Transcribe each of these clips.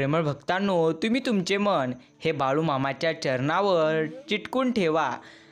प्रेमळ भक्तांनो तुम्ही तुमचे मन हे बाळू मामाच्या चरणावर चिटकून ठेवा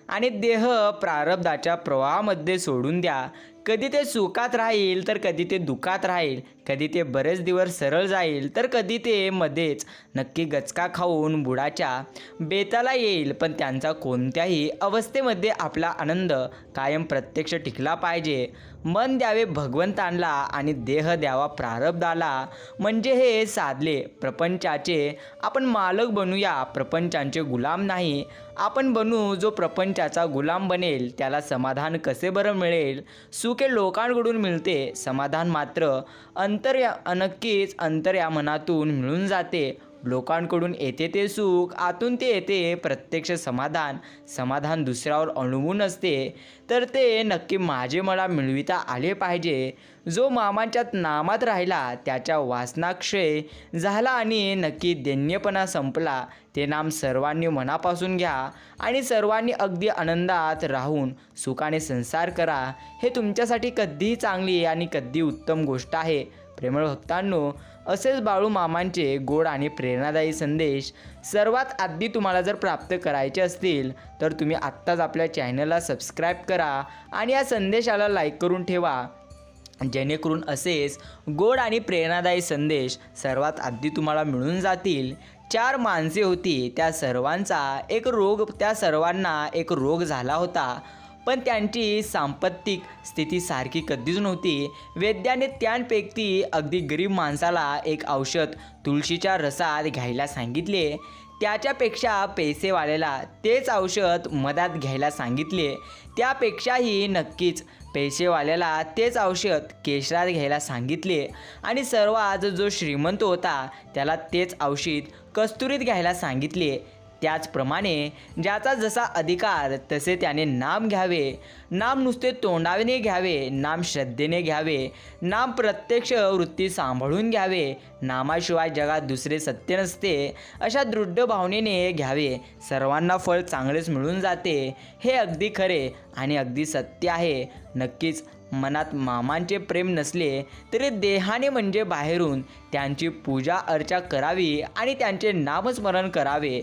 आणि देह प्रारब्धाच्या प्रवाहामध्ये सोडून द्या. कधी ते सुखात राहील तर कधी ते दुखात राहील. कधी ते बरेच दिवस सरळ जाईल तर कधी ते मध्येच नक्की गचका खाऊन बुडाच्या बेताला येईल. पण त्यांचा कोणत्याही अवस्थेमध्ये आपला आनंद कायम प्रत्यक्ष टिकला पाहिजे. मन द्यावे भगवंतांना आणि देह द्यावा प्रारब्धाला. म्हणजे हे साधले प्रपंचाचे आपण मालक बनूया प्रपंचांचे गुलाम नाही. आपण बनू जो प्रपंचाचा गुलाम बनेल त्याला समाधान कसे बरं मिळेल? सुखे लोकांकडून मिळते समाधान मात्र. अन या नक्कीच अंतर या मनातून मिळून जाते. लोकांकडून येते ते सुख आतून ते येते प्रत्यक्ष समाधान. समाधान दुसऱ्यावर अवलंबून असते. तर ते नक्की माझे मला मिळविता आले पाहिजे. जो मामांच्या नामात राहिला त्याच्या वासनाक्षय झाला आणि नक्की दैन्यपणा संपला. ते नाम सर्वांनी मनापासून घ्या आणि सर्वांनी अगदी आनंदात राहून सुखाने संसार करा. हे तुमच्यासाठी कधीही चांगली आणि कधी उत्तम गोष्ट आहे. प्रेमळ भक्तांनो असेच बाळू मामांचे गोड आणि प्रेरणादायी संदेश सर्वात आधी तुम्हाला जर प्राप्त करायचे असतील तर तुम्ही आत्ताच आपल्या चॅनलला सबस्क्राईब करा आणि या संदेशाला लाईक करून ठेवा. जेणेकरून असेच गोड आणि प्रेरणादायी संदेश सर्वात आधी तुम्हाला मिळून जातील. चार माणसे होती त्या सर्वांचा एक रोग त्या सर्वांना एक रोग झाला होता. पण त्यांची सांपत्तिक स्थिती सारखी कधीच नव्हती. वैद्याने त्यांपैकी अगदी गरीब माणसाला एक औषध तुळशीच्या रसात घ्यायला सांगितले. त्याच्यापेक्षा पैसेवाल्याला तेच औषध मधात घ्यायला सांगितले. त्यापेक्षाही नक्कीच पैसेवाल्याला तेच औषध केशरात घ्यायला सांगितले. आणि सर्वात जो श्रीमंत होता त्याला तेच औषध कस्तुरीत घ्यायला सांगितले. त्याचप्रमाणे ज्याचा जसा अधिकार तसे त्याने नाम घ्यावे. नाम नुसते तोंडाने घ्यावे नाम श्रद्धेने घ्यावे. नाम प्रत्यक्ष वृत्ती सांभाळून घ्यावे. नामाशिवाय जगात दुसरे सत्य नसते. अशा दृढ भावनेने घ्यावे. सर्वांना फळ चांगलेच मिळून जाते. हे अगदी खरे आणि अगदी सत्य आहे. नक्कीच मनात मामांचे प्रेम नसले तरी देहाने म्हणजे बाहेरून त्यांची पूजा अर्चा करावी आणि त्यांचे नामस्मरण करावे.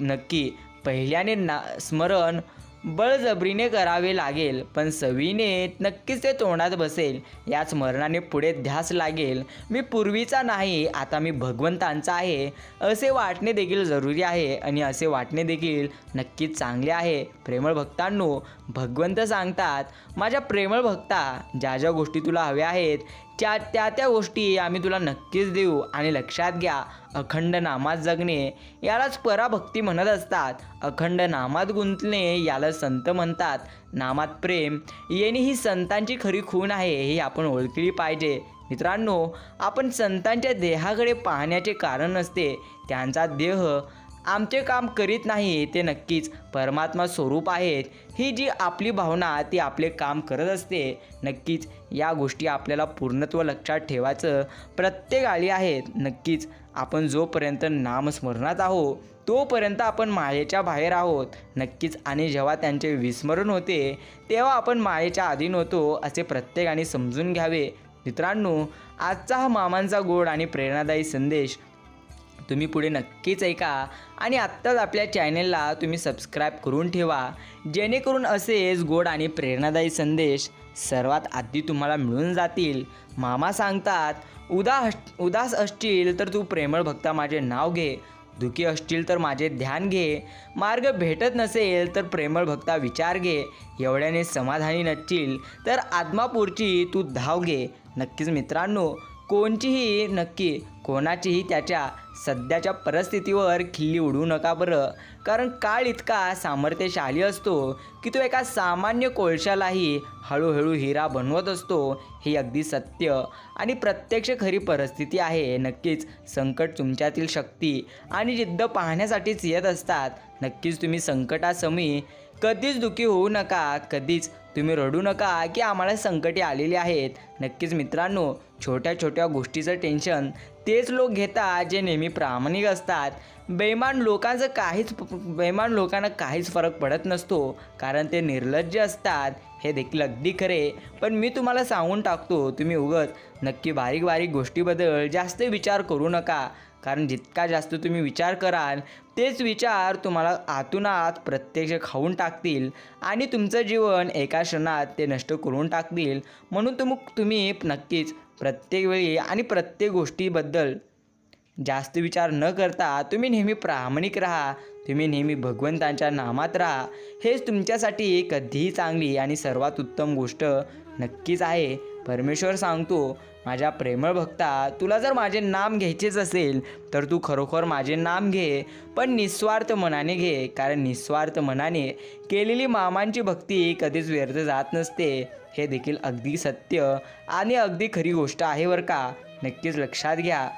नक्की पहिल्याने ना स्मरण बळजबरीने करावे लागेल पण सवीने नक्कीच ते तोंडात बसेल. या स्मरणाने पुढे ध्यास लागेल. मी पूर्वीचा नाही आता मी भगवंतांचा आहे. असे वाटणे देखील जरुरी आहे आणि असे वाटणे देखील नक्कीच चांगले आहे. प्रेमळ भक्तांनो भगवंत सांगतात माझ्या प्रेमळ भक्ता ज्या ज्या गोष्टी तुला हव्या आहेत त्या त्या त्या गोष्टी आम्ही तुला नक्कीच देऊ. आणि लक्षात घ्या अखंड नामात जगणे यालाच पराभक्ती म्हणत असतात. अखंड नामात गुंतणे याला संत म्हणतात. नामात प्रेम येणे ही संतांची खरी खूण आहे हे आपण ओळखली पाहिजे. मित्रांनो आपण संतांच्या देहाकडे पाहण्याचे कारण असते त्यांचा देह आमचे काम करीत नाही ते नक्कीच परमात्मा स्वरूप आहेत. ही जी आपली भावना ती आपले काम करत असते नक्कीच या गोष्टी आपल्याला पूर्णत्व लक्षात ठेवायचं प्रत्येक आली आहेत नक्कीच आपण जोपर्यंत नामस्मरणात आहो तोपर्यंत आपण मायेच्या बाहेर आहोत. नक्कीच आणि जेव्हा त्यांचे विस्मरण होते तेव्हा आपण मायेच्या अधीन होतो असे प्रत्येकाने समजून घ्यावे. मित्रांनो आजचा हा मामांचा गोड आणि प्रेरणादायी संदेश तुम्ही पुढे नक्कीच ऐका. आणि आत्ताच आपल्या चॅनेलला तुम्ही सबस्क्राईब करून ठेवा. जेणेकरून असेच गोड आणि प्रेरणादायी संदेश सर्वात आधी तुम्हाला मिळून जातील. मामा सांगतात उदा उदास असतील तर तू प्रेमळ भक्ता माझे नाव घे. दुखी असतील तर माझे ध्यान घे. मार्ग भेटत नसेल तर प्रेमळ भक्ता विचार घे. एवढ्याने समाधानी नसतील तर आत्मापूरची तू धाव घे. नक्कीच मित्रांनो कोणचीही नक्की कोणाचीही त्याच्या सध्याच्या परिस्थितीवर खिल्ली उडवू नका बरं. कारण काळ इतका सामर्थ्यशाली असतो की तो एका सामान्य कोळशालाही हळूहळू हिरा बनवत असतो. हे अगदी सत्य आणि प्रत्यक्ष खरी परिस्थिती आहे. नक्कीच संकट तुमच्यातील शक्ती आणि जिद्द पाहण्यासाठीच येत असतात. नक्कीच तुम्ही संकटासमी कधीच दुःखी होऊ नका कधीच. तुम्ही रडू नका की आम्हाला संकटे आलेली आहेत. नक्कीच मित्रांनो छोट्या छोट्या गोष्टीचं टेन्शन तेच लोक घेतात जे नेहमी प्रामाणिक असतात. बेमान लोकांचं काहीच बेमान लोकांना काहीच फरक पडत नसतो कारण ते निर्लज्ज असतात. हे देखील अगदी खरे. पण मी तुम्हाला सांगून टाकतो तुम्ही उगत नक्की बारीक बारीक गोष्टीबद्दल जास्त विचार करू नका. कारण जितका जास्त तुम्ही विचार कराल तेच विचार तुम्हाला आतून आत प्रत्यक्ष खाऊन टाकतील आणि तुमचं जीवन एका क्षणात ते नष्ट करून टाकतील. म्हणून तुम तुम्ही नक्कीच प्रत्येक वेळी आणि प्रत्येक गोष्टीबद्दल जास्त विचार न करता तुम्ही नेहमी प्रामाणिक राहा तुम्ही नेहमी भगवंतांच्या नामात राहा. हेच तुमच्यासाठी कधीही चांगली आणि सर्वात उत्तम गोष्ट नक्कीच आहे. परमेश्वर सांगतो माझ्या प्रेमळ भक्ता तुला जर माझे नाम घ्यायचेच असेल तर तू खरोखर माझे नाम घे पण निस्वार्थ मनाने घे कारण निस्वार्थ मनाने केलेली मामांची भक्ती कधीच व्यर्थ जात नसते. हे देखील अगदी सत्य आणि अगदी खरी गोष्ट आहे बरं का. नक्कीच लक्षात घ्या.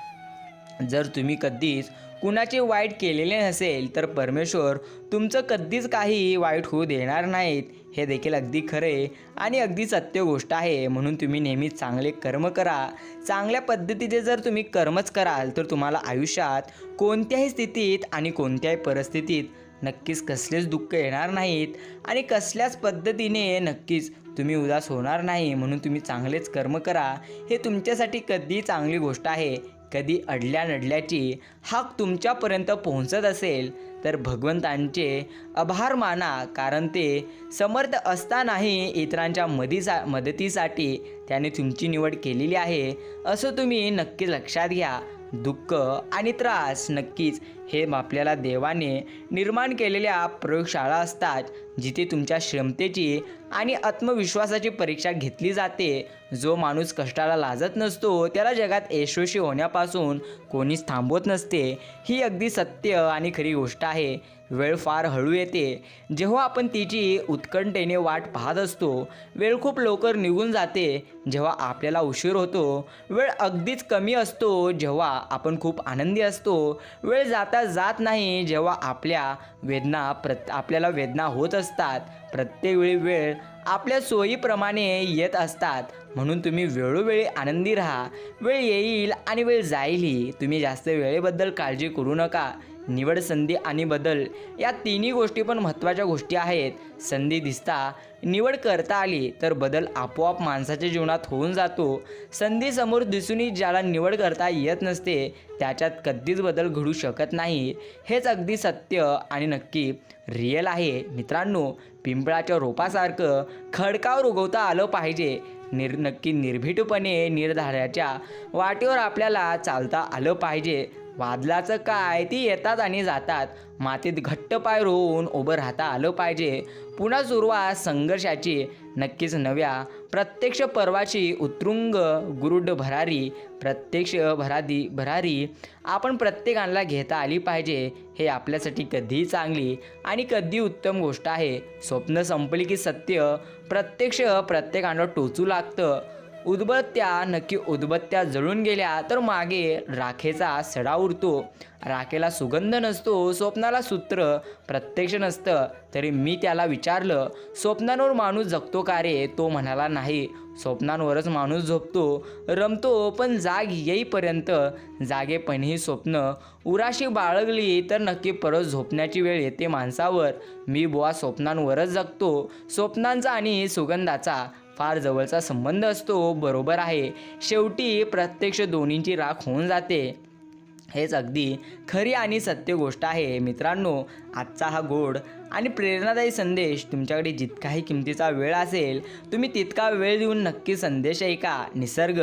जर तुम्ही कधीच कुणाचे वाईट केलेले नसेल तर परमेश्वर तुमचं कधीच काही वाईट होऊ देणार नाहीत. हे देखील अगदी खरे आणि अगदी सत्य गोष्ट आहे. म्हणून तुम्ही नेहमी चांगले कर्म करा. चांगल्या पद्धतीचे जर तुम्ही कर्मच कराल तर तुम्हाला आयुष्यात कोणत्याही स्थितीत आणि कोणत्याही परिस्थितीत नक्कीच कसलेच दुःख येणार नाहीत. आणि कसल्याच पद्धतीने नक्कीच तुम्ही उदास होणार नाही. म्हणून तुम्ही चांगलेच कर्म करा. हे तुमच्यासाठी कधी चांगली गोष्ट आहे. कधी अडल्या नडल्याची हाक तुमच्यापर्यंत पोहोचत असेल तर भगवंतांचे आभार माना कारण ते समर्थ असतानाही इतरांच्या मदीसा मदतीसाठी त्याने तुमची निवड केलेली आहे. असं तुम्ही नक्की लक्षात घ्या. दुःख आणि त्रास नक्कीच हे आपल्याला देवाने निर्माण केलेल्या प्रयोगशाळा असतात. जिथे तुमच्या क्षमतेची आणि आत्मविश्वासाची परीक्षा घेतली जाते. जो माणूस कष्टाला लाजत नसतो त्याला जगात यशस्वी होण्यापासून कोणीच थांबवत नसते. ही अगदी सत्य आणि खरी गोष्ट आहे. वेळ फार हळू येते. जेव्हा आपण तिची उत्कंठेने वाट पाहत असतो वेळ खूप लवकर निघून जाते. जेव्हा आपल्याला उशीर होतो वेळ अगदीच कमी असतो. जेव्हा आपण खूप आनंदी असतो वेळ जाता जात नाही. जेव्हा आपल्या वेदना प्रत आपल्याला वेदना होत असतात प्रत्येक वेळी वेळ आपल्या सोयीप्रमाणे येत असतात. म्हणून तुम्ही वेळोवेळी आनंदी राहा. वेळ येईल आणि वेळ जाईलही तुम्ही जास्त वेळेबद्दल काळजी करू नका. निवड संधी आणि बदल या तिन्ही गोष्टी पण महत्त्वाच्या गोष्टी आहेत. संधी दिसता निवड करता आली तर बदल आपोआप माणसाच्या जीवनात होऊन जातो. संधी समोर दिसूनही ज्याला निवड करता येत नसते त्याच्यात कधीच बदल घडू शकत नाही. हेच अगदी सत्य आणि नक्की रिअल आहे. मित्रांनो पिंपळाच्या रोपासारखं खडकावर उगवता आलं पाहिजे. निर नक्की निर्भीडपणे निर्धाराच्या वाटेवर आपल्याला चालता आलं पाहिजे. वादलाचं काय? ती येतात आणि जातात. मातीत घट्ट पाय रोवून उभं राहता आलं पाहिजे. पुन्हा सुरुवात संघर्षाची. नक्कीच नव्या. प्रत्यक्ष पर्वाची उत्तुंग गुरुड भरारी. प्रत्यक्ष भरादी भरारी. आपण प्रत्येकाला घेता आली पाहिजे. हे आपल्यासाठी कधीही चांगली आणि कधी उत्तम गोष्ट आहे. स्वप्न संपली की सत्य. प्रत्यक्ष प्रत्येकानं टोचू लागतं. उदबत्त्या नक्की उदबत्त्या जळून गेल्या तर मागे राखेचा सडा उरतो. राखेला सुगंध नसतो स्वप्नाला सूत्र प्रत्यक्ष नसतं. तरी मी त्याला विचारलं स्वप्नांवर माणूस जगतो का रे? तो म्हणाला नाही स्वप्नांवरच माणूस झोपतो. रमतो पण जाग येईपर्यंत जागेपणही स्वप्न. उराशी बाळगली तर नक्की परत झोपण्याची वेळ येते माणसावर. मी बुवा स्वप्नांवरच जगतो. स्वप्नांचा आणि सुगंधाचा फार जवळचा संबंध असतो बरोबर आहे. शेवटी प्रत्यक्ष दोन्हींची राख होऊन जाते. हेच अगदी खरी आणि सत्य गोष्ट आहे मित्रांनो. आजचा हा गोड आणि प्रेरणादायी संदेश तुमच्याकडे जितकाही किमतीचा वेळ असेल तुम्ही तितका वेळ देऊन नक्की संदेश ऐका. निसर्ग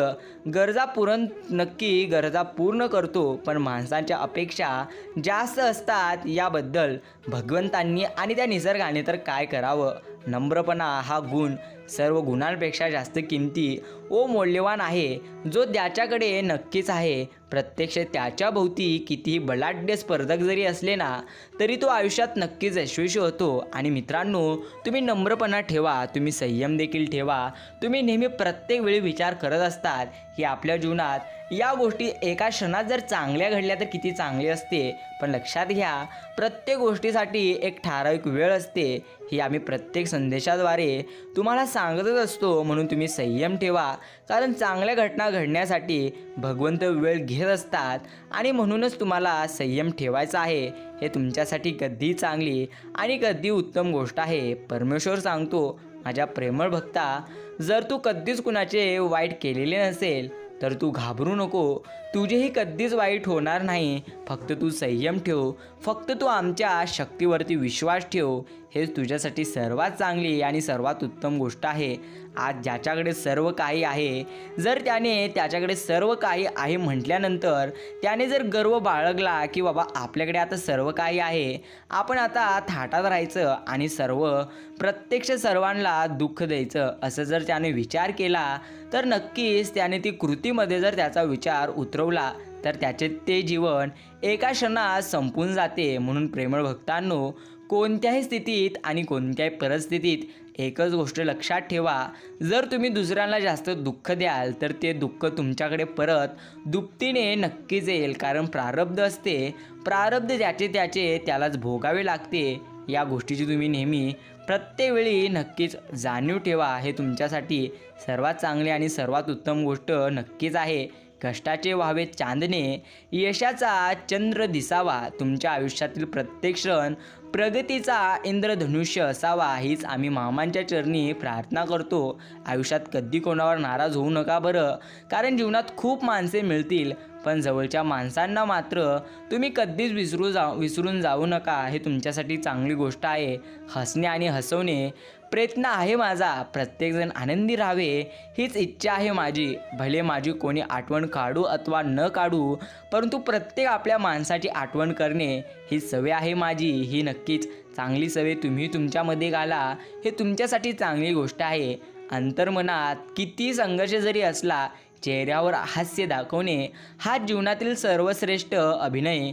गरजा पुरण नक्की गरजा पूर्ण करतो पण माणसांच्या अपेक्षा जास्त असतात याबद्दल भगवंतांनी आणि त्या निसर्गाने तर काय करावं? नम्रपणा हा गुण सर्व गुणांपेक्षा जास्त किमती ओ मौल्यवान आहे जो त्याच्याकडे नक्कीच आहे. प्रत्यक्ष त्याच्या भोवती कितीही बलाढ्य स्पर्धक जरी असले ना तरी तो आयुष्यात नक्कीच यशस्वी होतो. आणि मित्रांनो तुम्ही नम्रपणा ठेवा तुम्ही संयम देखील ठेवा. तुम्ही नेहमी प्रत्येक वेळी विचार करत असतात की आपल्या जीवनात या गोष्टी एका क्षणात जर चांगल्या घडल्या तर किती चांगली असते. पण लक्षात घ्या प्रत्येक गोष्टीसाठी एक ठराविक वेळ असते. ही आम्ही प्रत्येक संदेशाद्वारे तुम्हाला सांगतच असतो. म्हणून तुम्ही संयम ठेवा कारण चांगल्या घटना घडण्यासाठी भगवंत वेळ घेत असतात आणि म्हणूनच तुम्हाला संयम ठेवायचा आहे. हे तुमच्यासाठी कधी चांगली आणि कधी उत्तम गोष्ट आहे. परमेश्वर सांगतो माझ्या प्रेमळ भक्ता जर तू कधीच कुणाचे वाईट केलेले नसेल तर तू घाबरू नको. तुझेही कधीच वाईट होणार नाही. फक्त तू संयम ठेव. फक्त तू आमच्या शक्तीवरती विश्वास ठेव. हेच तुझ्यासाठी सर्वात चांगली आणि सर्वात उत्तम गोष्ट आहे. आज ज्याच्याकडे सर्व काही आहे जर त्याने त्याच्याकडे सर्व काही आहे म्हटल्यानंतर त्याने जर गर्व बाळगला की बाबा आपल्याकडे आता सर्व काही आहे आपण आता थाटात राहायचं आणि सर्व प्रत्यक्ष सर्वांना दुःख द्यायचं असं जर त्याने विचार केला तर नक्कीच त्याने ती कृतीमध्ये जर त्याचा विचार उतरव ठेवला तर त्याचे ते जीवन एका क्षणात संपून जाते म्हणून प्रेमळ भक्तांनो कोणत्याही स्थितीत आणि कोणत्याही परिस्थितीत एकच गोष्ट लक्षात ठेवा जर तुम्ही दुसऱ्यांना जास्त दुःख द्याल तर ते दुःख तुमच्याकडे परत दुपटीने नक्कीच येईल कारण प्रारब्ध असते. प्रारब्ध ज्याचे त्याचे त्यालाच भोगावे लागते. या गोष्टीची तुम्ही नेहमी प्रत्येक वेळी नक्कीच जाणीव ठेवा हे तुमच्यासाठी सर्वात चांगली आणि सर्वात उत्तम गोष्ट नक्कीच आहे. कष्टाचे व्हावे चांदणे यशाचा चंद्र दिसावा तुमच्या आयुष्यातील प्रत्येक क्षण प्रगतीचा इंद्रधनुष्य असावा हीच आम्ही मामांच्या चरणी प्रार्थना करतो. आयुष्यात कधी कोणावर नाराज होऊ नका बरं कारण जीवनात खूप माणसे मिळतील पण जवळच्या माणसांना मात्र तुम्ही कधीच विसरू जा विसरून जाऊ नका हे तुमच्यासाठी चांगली गोष्ट आहे. हसणे आणि हसवणे प्रयत्न आहे माझा प्रत्येकजण आनंदी राहावे हीच इच्छा आहे माझी. भले माझी कोणी आठवण काढू अथवा न काढू परंतु प्रत्येक आपल्या माणसाची आठवण करणे ही सवय आहे माझी ही नक्कीच. चांगली सवय तुम्ही तुमच्यामध्ये घाला. हे तुमच्यासाठी चांगली गोष्ट आहे. अंतर्मनात किती संघर्ष जरी असला चेहऱ्यावर हास्य दाखवणे हा जीवनातील सर्वश्रेष्ठ अभिनय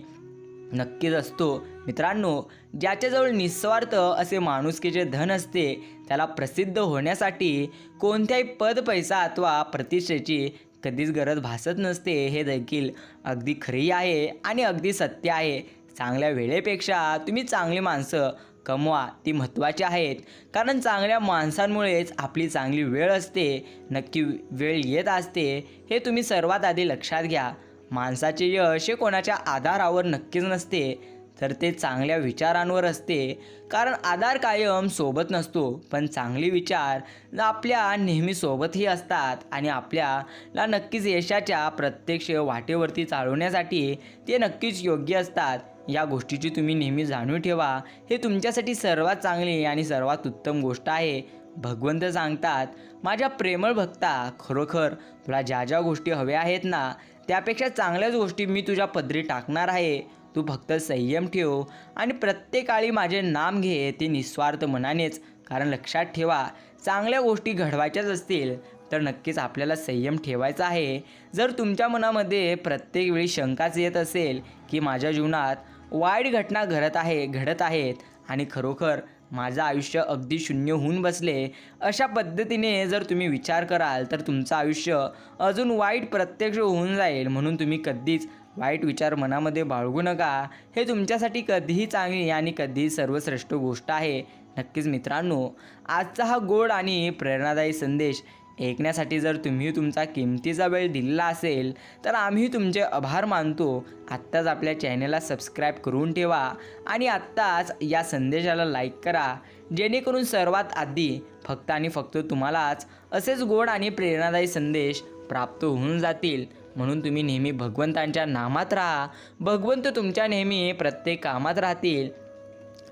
नक्कीच असतो. मित्रांनो ज्याच्याजवळ निस्वार्थ असे माणुसकीचे धन असते त्याला प्रसिद्ध होण्यासाठी कोणत्याही पद पैसा अथवा प्रतिष्ठेची कधीच गरज भासत नसते हे देखील अगदी खरी आहे आणि अगदी सत्य आहे. चांगल्या वेळेपेक्षा तुम्ही चांगली माणसं कमवा ती महत्त्वाची आहेत. कारण चांगल्या माणसांमुळेच आपली चांगली वेळ असते नक्की वेळ येत असते हे तुम्ही सर्वात आधी लक्षात घ्या. माणसाचे यश हे कोणाच्या आधारावर नक्कीच नसते तर ते चांगल्या विचारांवर असते. कारण आधार कायम सोबत नसतो पण चांगले विचार आपल्या नेहमी सोबतही असतात आणि आपल्याला नक्कीच यशाच्या प्रत्यक्ष वाटेवरती चालवण्यासाठी ते नक्कीच योग्य असतात. या गोष्टीची तुम्ही नेहमी जाणून ठेवा. हे तुमच्यासाठी सर्वात चांगली आणि सर्वात उत्तम गोष्ट आहे. भगवंत सांगतात माझ्या प्रेमळ भक्ता खरोखर तुला ज्या ज्या गोष्टी हव्या आहेत ना त्यापेक्षा चांगल्याच गोष्टी मी तुझ्या पदरी टाकणार आहे. तू फक्त संयम ठेव आणि प्रत्येकाळी माझे नाम घे ते निस्वार्थ मनानेच. कारण लक्षात ठेवा चांगल्या गोष्टी घडवायच्याच असतील तर नक्कीच आपल्याला संयम ठेवायचा आहे. जर तुमच्या मनामध्ये प्रत्येक वेळी शंकाच येत असेल की माझ्या जीवनात वाईट घटना घडत आहे घडत आहेत आणि खरोखर माझं आयुष्य अगदी शून्य होऊन बसले अशा पद्धतीने जर तुम्ही विचार कराल तर तुमचं आयुष्य अजून वाईट प्रत्यक्ष होऊन जाईल म्हणून तुम्ही कधीच वाईट विचार मनामध्ये बाळगू नका. हे तुमच्यासाठी कधीही चांगली आणि कधीही सर्वश्रेष्ठ गोष्ट आहे. नक्कीच मित्रांनो आजचा हा गोड आणि प्रेरणादायी संदेश ऐकण्यासाठी जर तुम्ही तुमचा किमतीचा वेळ दिलेला असेल तर आम्ही तुमचे आभार मानतो. आत्ताच आपल्या चॅनलला सबस्क्राईब करून ठेवा आणि आत्ताच या संदेशाला लाईक करा. जेणेकरून सर्वात आधी फक्त आणि फक्त तुम्हालाच असेच गोड आणि प्रेरणादायी संदेश प्राप्त होऊन जातील. म्हणून तुम्ही नेहमी भगवंतांच्या नामात राहा. भगवंत तुमच्या नेहमी प्रत्येक कामात राहतील.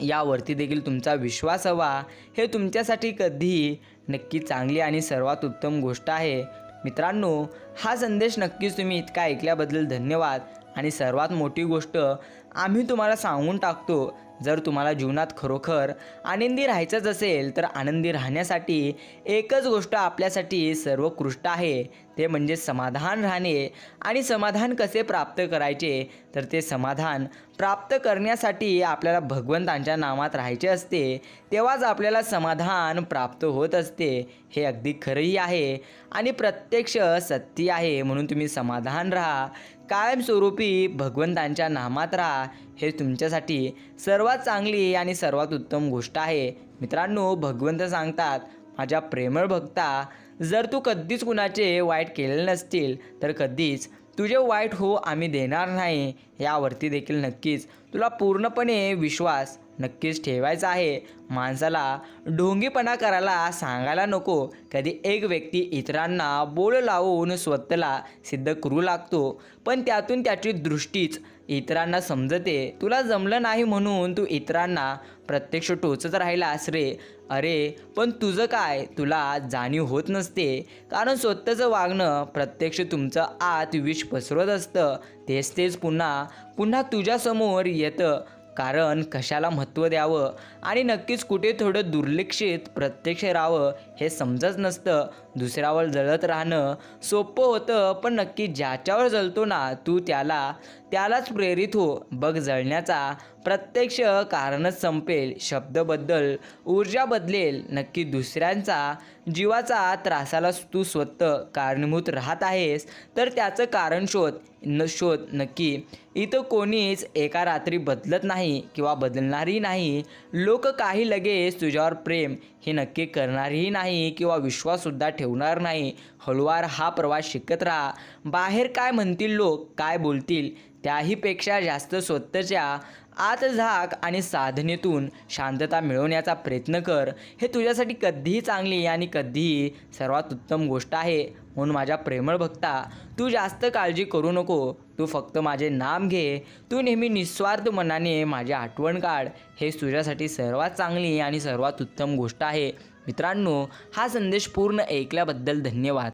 यावरती देखील तुमचा विश्वास हवा. हे तुमच्यासाठी कधीही नक्की चांगली आणि सर्वात उत्तम गोष्ट आहे. मित्रांनो हा संदेश नक्कीच तुम्ही इतका ऐकल्याबद्दल धन्यवाद. आणि सर्वात मोठी गोष्ट आम्ही तुम्हाला सांगून टाकतो जर तुम्हाला जीवनात खरोखर आनंदी राहायचंच असेल तर आनंदी राहण्यासाठी एकच गोष्ट आपल्यासाठी सर्वोत्कृष्ट आहे. ते म्हणजे समाधान राहणे. आणि समाधान कसे प्राप्त करायचे? तर ते समाधान प्राप्त करण्यासाठी आपल्याला भगवंतांच्या नामात राहायचे असते. तेव्हाच आपल्याला समाधान प्राप्त होत असते. हे अगदी खरंही आहे. आणि प्रत्यक्ष सत्य आहे. म्हणून तुम्ही समाधान राहा. कायमस्वरूपी भगवंतांच्या नामात राहा. हे तुमच्यासाठी सर्वात चांगली आणि सर्वात उत्तम गोष्ट आहे. मित्रांनो भगवंत सांगतात माझ्या प्रेमळ भक्ता जर तू कधीच कुणाचे वाईट केले नसतील तर कधीच तुझे वाईट हो आम्ही देणार नाही. यावरती देखील नक्कीच तुला पूर्णपणे विश्वास नक्कीच ठेवायचा आहे. माणसाला ढोंगीपणा करायला सांगायला नको. कधी एक व्यक्ती इतरांना बोल लावून स्वतःला सिद्ध करू लागतो पण त्यातून त्याची दृष्टीच इतरांना समजते. तुला जमलं नाही म्हणून तू इतरांना प्रत्यक्ष टोचत राहिलास रे. अरे पण तुझं काय? तुला जाणीव होत नसते. कारण स्वतःचं वागणं प्रत्यक्ष तुमचं आत विष पसरत असतं. तेच तेच पुन्हा पुन्हा तुझ्यासमोर येतं. कारण कशाला महत्त्व द्यावं? आणि नक्कीच कुठे थोडं दुर्लक्षित प्रत्यक्ष राहावं हे समजत नसतं. दुसऱ्यावर जळत राहणं सोपं होतं पण नक्की ज्याच्यावर जळतो ना तू त्याला त्यालाच प्रेरित हो. बघ जळण्याचा प्रत्यक्ष कारणच संपेल. शब्दबद्दल ऊर्जा बदलेल. नक्की दुसऱ्यांचा जीवाचा त्रासाला तू स्वतः कारणीभूत राहत आहेस तर त्याचं कारण शोध. न शोध. नक्की इथं कोणीच एका रात्री बदलत नाही किंवा बदलणारही नाही. लोक काही लगेच तुझ्यावर प्रेम हे नक्की करणारही नाही. नाही किंवा विश्वाससुद्धा ठेवणार नाही. हळुवार हा प्रवास शिकत राहा. बाहेर काय म्हणतील लोक काय बोलतील त्याहीपेक्षा जास्त स्वतःच्या आत झाक आणि साधनेतून शांतता मिळवण्याचा प्रयत्न कर. हे तुझ्यासाठी कधीही चांगली आणि कधीही सर्वात उत्तम गोष्ट आहे म्हणून माझ्या प्रेमळ भक्ता तू जास्त काळजी करू नको. तू फक्त माझे नाम घे. तू नेहमी निस्वार्थ मनाने माझी आठवण काढ. हे तुझ्यासाठी सर्वात चांगली आणि सर्वात उत्तम गोष्ट आहे. मित्रांनो हा संदेश पूर्ण ऐकल्याबद्दल धन्यवाद.